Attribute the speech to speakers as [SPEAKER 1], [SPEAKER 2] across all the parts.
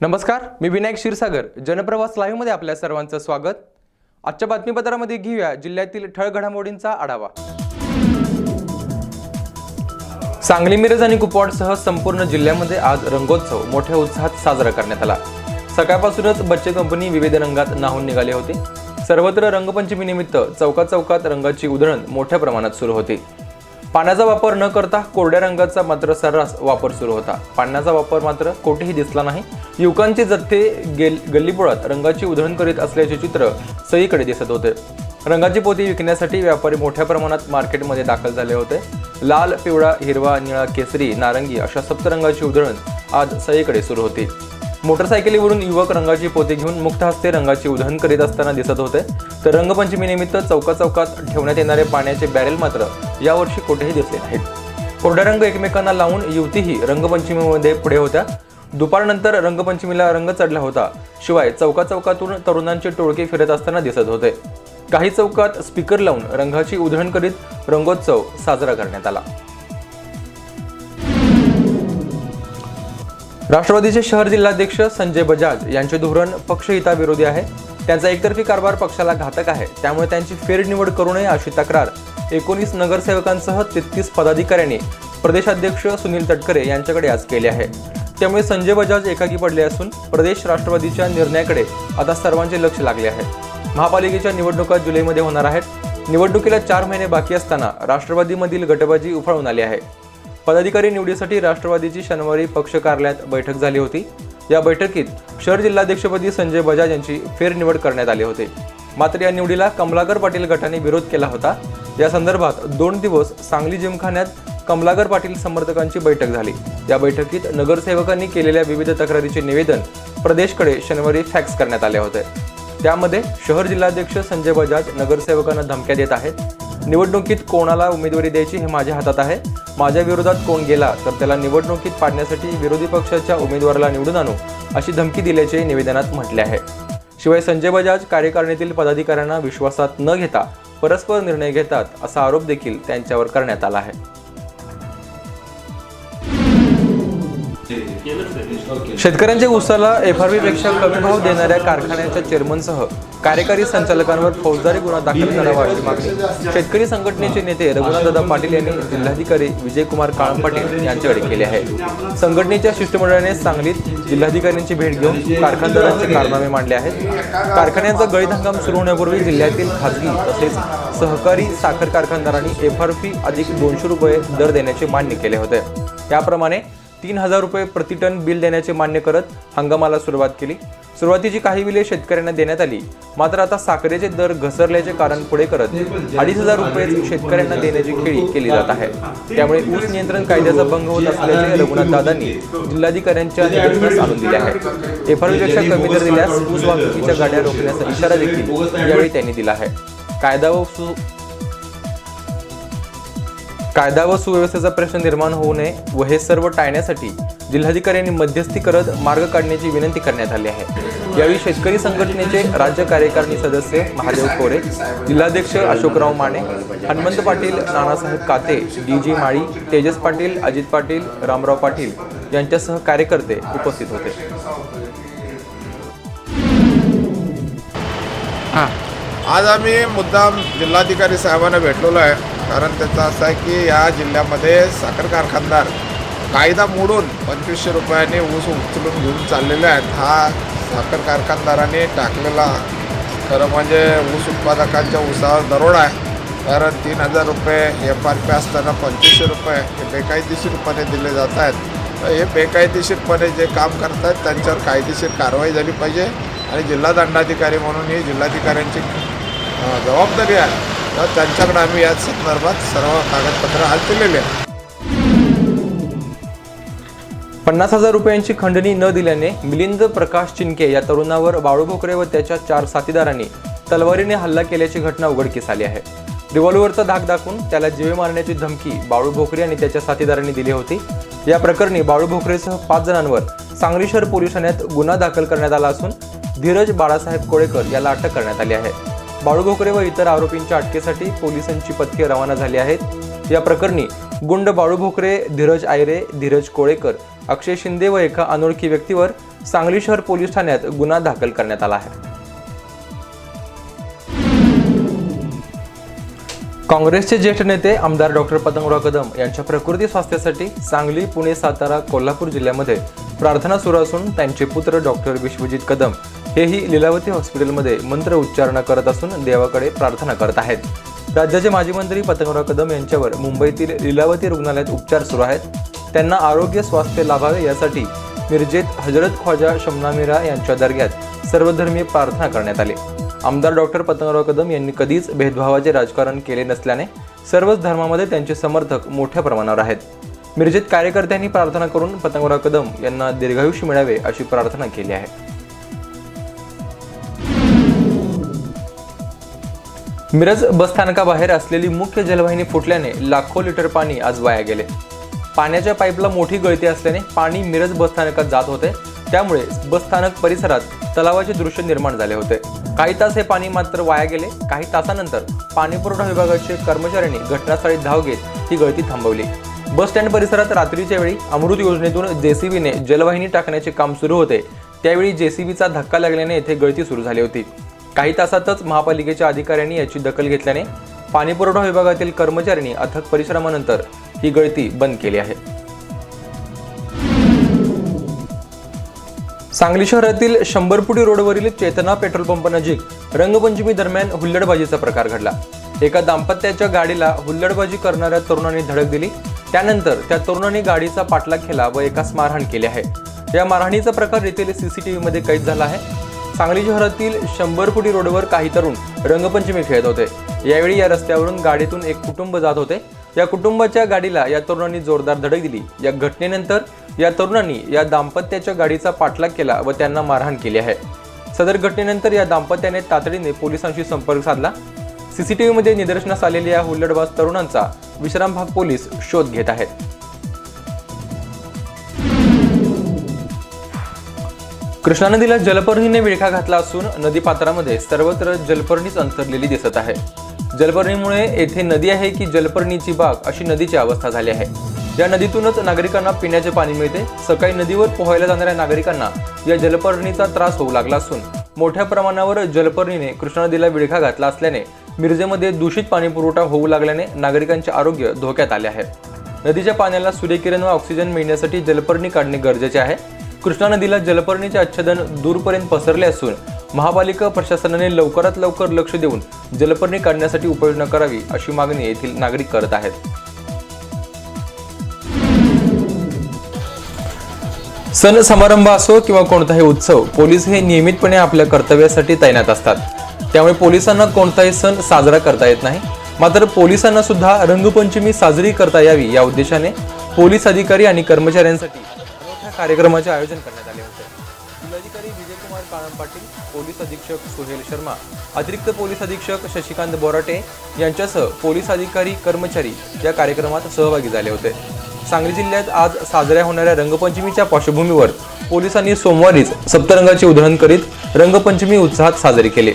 [SPEAKER 1] नमस्कार मी विनायक क्षीरसागर जनप्रवास लाईव्हमध्ये आपल्या सर्वांचं स्वागत. आजच्या बातमीपत्रामध्ये घेऊया जिल्ह्यातील ठळ घडामोडींचा आढावा. सांगली मिरज आणि कुपवाडसह संपूर्ण जिल्ह्यामध्ये आज रंगोत्सव मोठ्या उत्साहात साजरा करण्यात आला. सकाळपासूनच बच्चे कंपनी विविध रंगात नाहून निघाले होते. सर्वत्र रंगपंचमी निमित्त चौकात रंगाची उधळण मोठ्या प्रमाणात सुरू होती. पाण्याचा वापर न करता कोरड्या रंगाचा मात्र सर्रास वापर सुरू होता. पाण्याचा वापर मात्र कोठेही दिसला नाही. युवकांचे जत्थे गेल गल्लीबोळात रंगाची उधळण करीत असल्याचे चित्र सईकडे दिसत होते. रंगाची पोती विकण्यासाठी व्यापारी मोठ्या प्रमाणात मार्केटमध्ये दाखल झाले होते. लाल पिवळा हिरवा निळा केसरी नारंगी अशा सप्तरंगाची उधळण आज सईकडे सुरू होती. मोटरसायकलीवरून युवक रंगाची पोती घेऊन मुक्त हस्ते रंगाची उधळण करीत असताना दिसत होते. तर रंगपंचमीनिमित्त चौकाचौकात चौका चौकात ठेवण्यात येणारे पाण्याचे बॅरेल मात्र यावर्षी कुठेही दिसले नाहीत. कोरड्या रंग एकमेकांना लावून युवतीही रंगपंचमीमध्ये पुढे होत्या. दुपारनंतर रंगपंचमीला रंग चढला होता. शिवाय चौका चौकातून तरुणांचे टोळके फिरत असताना दिसत होते. काही चौकात स्पीकर लावून रंगाची उधळण करीत रंगोत्सव साजरा करण्यात आला. राष्ट्रवादीचे शहर जिल्हाध्यक्ष संजय बजाज यांचे धोरण पक्षहिताविरोधी आहे. त्यांचा एकतर्फी कारभार पक्षाला घातक आहे. त्यामुळे त्यांची फेरनिवड करू नये अशी तक्रार एकोणीस नगरसेवकांसह तेहतीस पदाधिकाऱ्यांनी प्रदेशाध्यक्ष सुनील तटकरे यांच्याकडे आज केली आहे. त्यामुळे संजय बजाज एकाकी पडले असून प्रदेश राष्ट्रवादीच्या निर्णयाकडे आता सर्वांचे लक्ष लागले आहे. महापालिकेच्या निवडणुका जुलैमध्ये होणार आहेत. निवडणुकीला चार महिने बाकी असताना राष्ट्रवादीमधील गटबाजी उफाळून आली आहे. पदाधिकारी निवडीसाठी राष्ट्रवादीची शनिवारी पक्ष कार्यालयात बैठक झाली होती. या बैठकीत शहर जिल्हाध्यक्षपदी संजय बजाज यांची फेरनिवड करण्यात आली होती. मात्र या निवडीला कमलाकर पाटील गटाने विरोध केला होता. या संदर्भात दोन दिवस सांगली जिमखान्यात कमलाकर पाटील समर्थकांची बैठक झाली. या बैठकीत नगरसेवकांनी केलेल्या विविध तक्रारीचे निवेदन प्रदेशकडे शनिवारी फॅक्स करण्यात आले होते. त्यामध्ये शहर जिल्हाध्यक्ष संजय बजाज नगरसेवकांना धमक्या देत आहेत. निवडणुकीत कोणाला उमेदवारी द्यायची हे माझ्या हातात आहे. माझ्या विरोधात कोण गेला तर त्याला निवडणुकीत पाडण्यासाठी विरोधी पक्षाच्या उमेदवाराला निवडून आणू अशी धमकी दिल्याचे निवेदनात म्हटले आहे. शिवाय संजय बजाज कार्यकारिणीतील पदाधिकाऱ्यांना विश्वासात न घेता परस्पर निर्णय घेतात असा आरोप देखील त्यांच्यावर करण्यात आला आहे. शेतकऱ्यांच्या ऊसाला एफ आरपेक्षा कमी भाव देणाऱ्या कारखान्याच्या चेअरमनसह कार्यकारी संचालकांवर फौजदारी गुन्हा दाखल करावा अशी मागणी. शेतकरी संघटनेचे नेते रघुनाथदादा पाटील यांनी जिल्हाधिकारी विजयकुमार काळम पाटील यांच्याकडे केली आहे. संघटनेच्या शिष्टमंडळाने सांगलीत जिल्हाधिकाऱ्यांची भेट घेऊन कारखानदारांचे कारनामे मांडले आहेत. कारखान्याचा गळीत हंगाम सुरू होण्यापूर्वी जिल्ह्यातील खाजगी तसेच सहकारी साखर कारखानदारांनी एफ आर पी अधिक दोनशे रुपये दर देण्याचे मान्य केले होते. त्याप्रमाणे तीन हजार रुपये प्रतिटन बिल देण्याचे मान्य करत हंगामाला सुरुवात केली. सुरुवातीची काही बिले शेतकऱ्यांना देण्यात आली. मात्र आता साखरेचे दर घसरल्याचे कारण पुढे करत अडीच हजार रुपये शेतकऱ्यांना देण्याची खेळी केली जात आहे. त्यामुळे ऊस नियंत्रण कायद्याचा भंग होत असल्याचे रघुनाथ दादांनी जिल्हाधिकाऱ्यांच्या निदर्शनास आणून दिले आहे. एफआरपेक्षा कमी दर दिल्यास ऊस वाहतुकीच्या गाड्या रोखण्याचा इशारा देखील यावेळी त्यांनी दिला आहे. कायदा व कायदा व सुव्यवस्थेचा प्रश्न निर्माण होऊ नये व हे सर्व टाळण्यासाठी जिल्हाधिकाऱ्यांनी मध्यस्थी करत मार्ग काढण्याची विनंती करण्यात आली आहे. यावेळी शेतकरी संघटनेचे राज्य कार्यकारिणी सदस्य महादेव कोरे जिल्हाध्यक्ष अशोकराव माने हनुमंत पाटील नानासाहेब काते डी जी माळी तेजस पाटील अजित पाटील रामराव पाटील यांच्यासह कार्यकर्ते उपस्थित होते.
[SPEAKER 2] आज आम्ही मुद्दाम जिल्हाधिकारी साहेबांना भेटलेलो आहे. कारण त्याचं असं आहे की या जिल्ह्यामध्ये साखर कारखानदार कायदा मोडून पंचवीसशे रुपयाने ऊस उचलून घेऊन चाललेले आहेत. हा साखर कारखानदारांनी टाकलेला खरं म्हणजे ऊस उत्पादकांच्या ऊसावर दरोडा आहे. कारण तीन हजार रुपये एफ आर पी असताना पंचवीसशे रुपये हे बेकायदेशीरपणे दिले जात आहेत. तर हे बेकायदेशीरपणे जे काम करत आहेत त्यांच्यावर कायदेशीर कारवाई झाली पाहिजे. आणि जिल्हा दंडाधिकारी म्हणून ही जिल्हाधिकाऱ्यांची जबाबदारी आहे. तर त्यांच्याकडे आम्ही या संदर्भात सर्व कागदपत्र आज दिलेले आहे
[SPEAKER 1] पन्नास हजार रुपयांची खंडणी न दिल्याने मिलिंद प्रकाश चिनके या तरुणावर बाळू भोकरे व त्याच्या चार साथीदारांनी तलवारीने हल्ला केल्याची घटना उघडकीस आली आहे. रिव्हॉल्व्हरचा धाक दाखवून त्याला जीवे मारण्याची धमकी बाळू भोकरे आणि त्याच्या साथीदारांनी दिली होती. या प्रकरणी बाळू भोकरेसह पाच जणांवर सांगली शहर पोलीस ठाण्यात गुन्हा दाखल करण्यात आला असून धीरज बाळासाहेब कोळेकर याला अटक करण्यात आली आहे. बाळू भोकरे व इतर आरोपींच्या अटकेसाठी पोलिसांची पथके रवाना झाली आहेत. या प्रकरणी गुंड बाळू भोकरे धीरज आयरे धीरज कोळेकर अक्षय शिंदे व एका अनोळखी व्यक्तीवर सांगली शहर पोलीस ठाण्यात गुन्हा दाखल करण्यात आला आहे. काँग्रेसचे ज्येष्ठ नेते आमदार डॉक्टर पतंगराव कदम यांच्या प्रकृती स्वास्थ्यासाठी सांगली पुणे सातारा कोल्हापूर जिल्ह्यामध्ये प्रार्थना सुरू असून त्यांचे पुत्र डॉक्टर विश्वजित कदम हेही लीलावती हॉस्पिटलमध्ये मंत्र उच्चारणा करत असून देवाकडे प्रार्थना करत आहेत. राज्याचे माजी मंत्री पतंगराव कदम यांच्यावर मुंबईतील लीलावती रुग्णालयात उपचार सुरू आहेत. त्यांना आरोग्य स्वास्थ्य लाभावे यासाठी मिरजेत हजरत ख्वाजा शमनामिरा यांच्या दर्ग्यात सर्वधर्मीय प्रार्थना करण्यात आली. आमदार डॉक्टर पतंगराव कदम यांनी कधीच भेदभावाचे राजकारण केले नसल्याने सर्वच धर्मामध्ये त्यांचे समर्थक मोठ्या प्रमाणावर आहेत. मिरजेत कार्यकर्त्यांनी प्रार्थना करून पतंगराव कदम यांना दीर्घायुष्य मिळावे अशी प्रार्थना केली आहे. मिरज बसस्थानकाबाहेर असलेली मुख्य जलवाहिनी फुटल्याने लाखो लिटर पाणी आज वाया गेले. पाण्याच्या पाईपला मोठी गळती असल्याने पाणी मिरज बसस्थानकात जात होते. त्यामुळे बसस्थानक परिसरात तलावाचे दृश्य निर्माण झाले होते. काही तास हे पाणी मात्र वाया गेले. काही तासानंतर पाणीपुरवठा विभागाचे कर्मचाऱ्यांनी घटनास्थळी धाव घेत ही गळती थांबवली. बसस्टँड परिसरात रात्रीच्या वेळी अमृत योजनेतून जेसीबीने जलवाहिनी टाकण्याचे काम सुरू होते. त्यावेळी जेसीबीचा धक्का लागल्याने येथे गळती सुरू झाली होती. काही तासातच महापालिकेच्या अधिकाऱ्यांनी याची दखल घेतल्याने पाणीपुरवठा विभागातील कर्मचाऱ्यांनी अथक परिश्रमानंतर ही गळती बंद केली आहे. सांगली शहरातील शंभरपुटी रोडवरील चेतना पेट्रोल पंप नजीक रंगपंचमी दरम्यान हुल्लडबाजीचा प्रकार घडला. एका दाम्पत्याच्या गाडीला हुल्लडबाजी करणाऱ्या तरुणांनी धडक दिली. त्यानंतर त्या तरुणांनी गाडीचा पाठलाग केला व एकास मारहाण केली आहे. या मारहाणीचा प्रकार येथील सीसीटीव्हीमध्ये कैद झाला आहे. सांगली शहरातील शंभर फुटी रोडवर काही तरुण रंगपंचमी खेळत होते. यावेळी या रस्त्यावरून गाडीतून एक कुटुंब जात होते. या कुटुंबाच्या गाडीला या तरुणांनी जोरदार धडक दिली. या घटनेनंतर या तरुणांनी या दाम्पत्याच्या गाडीचा पाठलाग केला व त्यांना मारहाण केली आहे. सदर घटनेनंतर या दाम्पत्याने तातडीने पोलिसांशी संपर्क साधला. सीसीटीव्हीमध्ये निदर्शनास आलेल्या या हुल्लडबाज तरुणांचा विश्रामभाग पोलीस शोध घेत आहेत. कृष्णा नदीला जलपर्णीने विळखा घातला असून नदीपात्रामध्ये सर्वत्र जलपर्णीच अंतरलेली दिसत आहे. जलपर्णीमुळे येथे नदी आहे की जलपर्णीची बाग अशी नदीची अवस्था झाली आहे. या नदीतूनच नागरिकांना पिण्याचे पाणी मिळते. सकाळी नदीवर पोहायला जाणाऱ्या नागरिकांना या जलपर्णीचा त्रास होऊ लागला असून मोठ्या प्रमाणावर जलपर्णीने कृष्णा नदीला विळखा घातला असल्याने मिरजेमध्ये दूषित पाणी पुरवठा होऊ लागल्याने नागरिकांचे आरोग्य धोक्यात आले आहे. नदीच्या पाण्याला सूर्यकिरण व ऑक्सिजन मिळण्यासाठी जलपर्णी काढणे गरजेचे आहे. कृष्णा नदीला जलपर्णीचे आच्छादन दूरपर्यंत पसरले असून महापालिका प्रशासनाने लवकरात लवकर लक्ष देऊन जलपर्णी काढण्यासाठी उपाययोजना करावी अशी मागणी येथील नागरिक करत आहेत. सण समारंभ असो किंवा कोणताही उत्सव पोलीस हे नियमितपणे आपल्या कर्तव्यासाठी तैनात असतात. त्यामुळे पोलिसांना कोणताही सण साजरा करता येत नाही. मात्र पोलिसांना सुद्धा रंगपंचमी साजरी करता यावी या उद्देशाने पोलीस अधिकारी आणि कर्मचाऱ्यांसाठी कार्यक्रमाचे आयोजन करण्यात आले होते. जिल्हाधिकारी विजयकुमार काळम पाटील पोलीस अधीक्षक सुहेल शर्मा अतिरिक्त पोलीस अधीक्षक शशिकांत बोराटे यांच्यासह पोलीस अधिकारी कर्मचारी या कार्यक्रमात सहभागी झाले होते. सांगली जिल्ह्यात आज साजऱ्या होणाऱ्या रंगपंचमीच्या पार्श्वभूमीवर पोलिसांनी सोमवारीच सप्तरंगाचे उधळण करीत रंगपंचमी उत्साहात साजरी केली.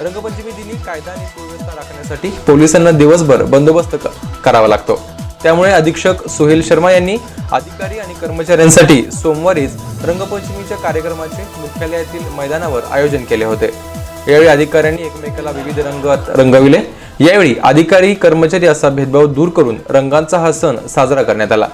[SPEAKER 1] रंगपंचमी दिनी कायदा आणि सुव्यवस्था राखण्यासाठी पोलिसांना दिवसभर बंदोबस्त करावा लागतो. त्यामुळे अधीक्षक सुहेल शर्मा यांनी अधिकारी कर्मचाऱ्यांसाठी सोमवारीच रंगपंचमीच्या कार्यक्रमाचे मुख्यालयातील मैदानावर आयोजन केले होते. यावेळी अधिकाऱ्यांनी एकमेकाला विविध रंगात रंगविले. यावेळी अधिकारी कर्मचारी असा भेदभाव दूर करून रंगांचा हा सण साजरा करण्यात आला.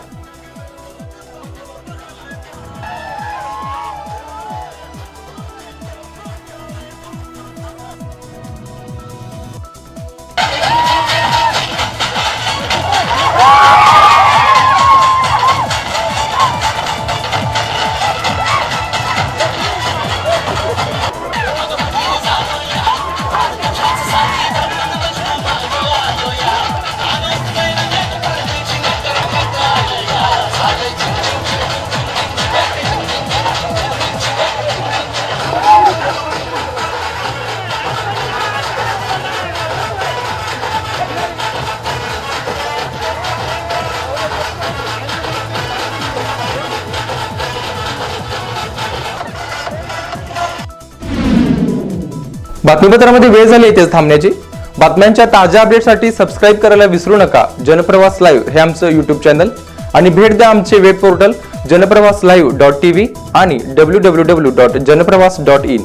[SPEAKER 1] बातमीपत्रामध्ये वेळ झाली इथेच थांबण्याची. बातम्यांच्या ताज्या अपडेटसाठी सबस्क्राईब करायला विसरू नका. जनप्रवास लाईव्ह हे आमचं युट्यूब चॅनल आणि भेट द्या आमचे web portal Janpravas live dot TV V आणि W W W dot Janpravas dot in